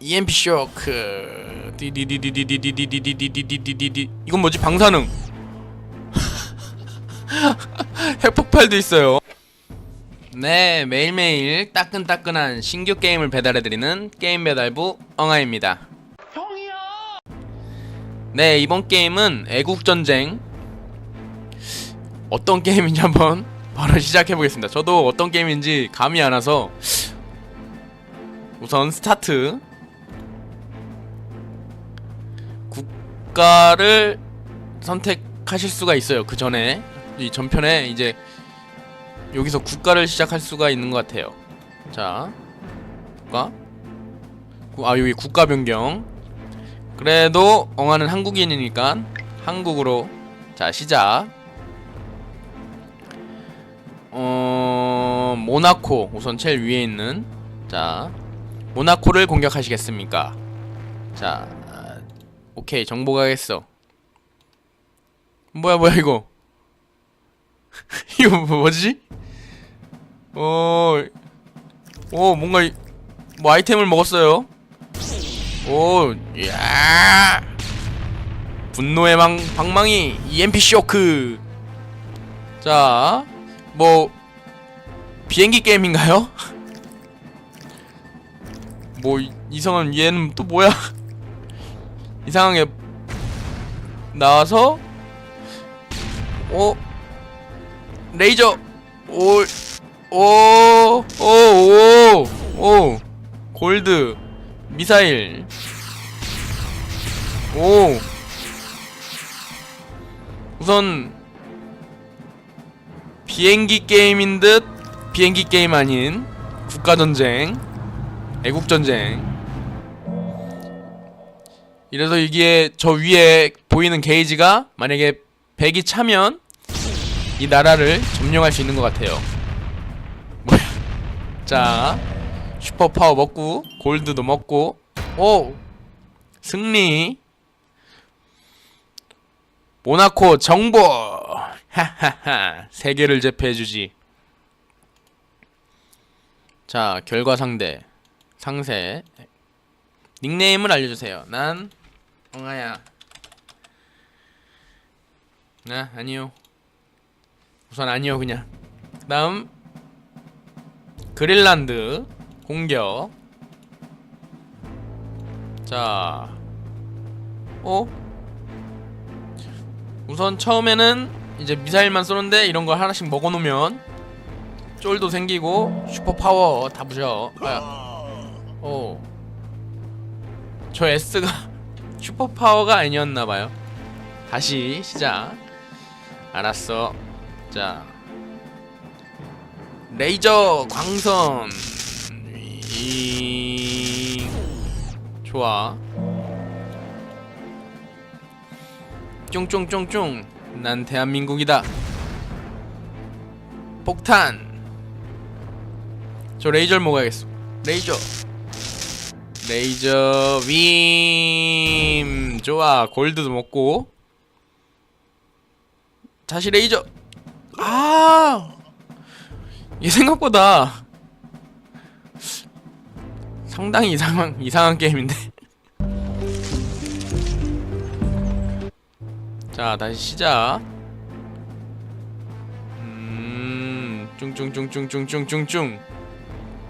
EMP 쇼크 디디디디디디디디디디디디디디 이건 뭐지 방사능 핵폭발도 있어요 네 매일매일 따끈따끈한 신규 게임을 배달해드리는 게임 배달부 엉아입니다 네 이번 게임은 애국전쟁 어떤 게임인지 한번 바로 시작해보겠습니다 저도 어떤 게임인지 감이 안 와서 우선 스타트 국가를 선택하실 수가 있어요 그 전에. 이 전편에 이제 여기서 국가를 시작할 수가 있는 것 같아요. 자 국가. 구- 아 여기 국가 변경. 그래도 엉아는 한국인이니까 한국으로. 자 시작. 어 모나코 우선 제일 위에 있는. 자 모나코를 공격하시겠습니까? 자, 아, 오케이 정보 가겠어. 뭐야 뭐야 이거? 이거 뭐- 뭐지? 어, 오 뭔가 이- 뭐 아이템을 먹었어요. 오, 야, 분노의 망 방망이 EMP 쇼크. 자, 뭐 비행기 게임인가요? 뭐 이- 이상한 얘는 또 뭐야? 이상하게 나와서 어? 레이저. 오오오 오 오. 골드. 미사일. 오. 우선 비행기 게임인 듯 비행기 게임 아닌 국가전쟁 애국전쟁 이래서 이게 저 위에 보이는 게이지가 만약에 100이 차면 이 나라를 점령할 수 있는 것 같아요. 뭐야? 자 슈퍼파워 먹고 골드도 먹고. 오! 승리. 모나코 정보! 하하하. 세계를 제패해주지. 자 결과 상대. 상세. 닉네임을 알려주세요. 난 엉아야. 나 아니요. 우선 아니요 그냥. 다음 그린란드 공격. 자, 어? 우선 처음에는 이제 미사일만 쏘는데 이런 걸 하나씩 먹어놓으면 쫄도 생기고 슈퍼 파워 다 부셔. 아, 오. 저 S가 슈퍼 파워가 아니었나봐요. 다시 시작. 알았어. 자. 레이저 광선. 이... 좋아. 쫑쫑쫑쫑. 난 대한민국이다. 폭탄. 저 레이저를 먹어야겠어. 레이저. 레이저 빔. 좋아 골드도 먹고. 다시 레이저. 아! 이게 생각보다 상당히 이상한 이상한 게임인데. 자 다시 시작. 음 쭝쭝쭝쭝쭝쭝쭝쭝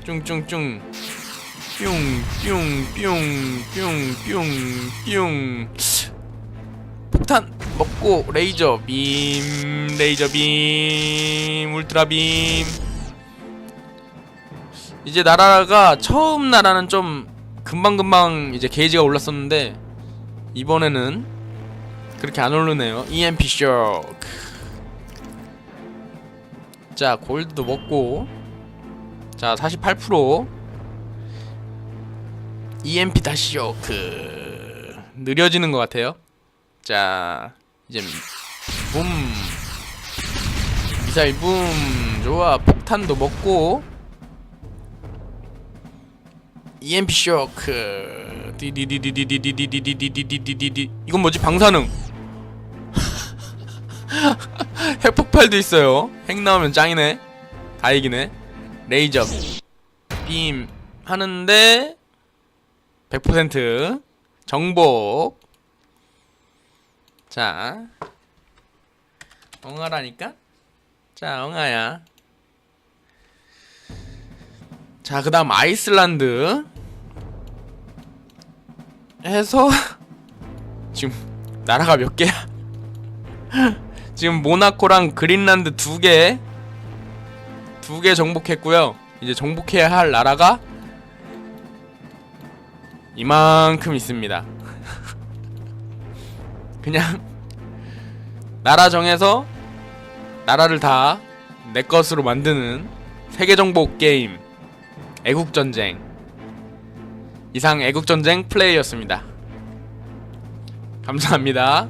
쭝쭝쭝 뿅뿅뿅뿅뿅뿅. 폭탄 먹고 레이저 빔 레이저 빔 울트라 빔. 이제 나라가 처음 나라는 좀 금방금방 이제 게이지가 올랐었는데 이번에는 그렇게 안 오르네요. EMP 쇼크 자 골드도 먹고. 자48% EMP 다시 쇼크 느려지는 것 같아요. 자 이제 붐 미사일 붐 좋아 폭탄도 먹고 EMP 쇼크 디디디디디디디디디디디디디 이건 뭐지 방사능 핵폭발도 있어요. 핵 나오면 짱이네. 다 이기네. 레이저 빔 하는데 100% 정복. 자, 엉아라니까. 자, 엉아야. 자, 그 다음 아이슬란드 해서 지금 나라가 몇 개야? 지금 모나코랑 그린란드 두 개, 두 개 정복했고요. 이제 정복해야 할 나라가 이만큼 있습니다. 그냥 나라 정해서 나라를 다 내 것으로 만드는 세계 정복 게임 애국 전쟁 이상 애국 전쟁 플레이였습니다. 감사합니다.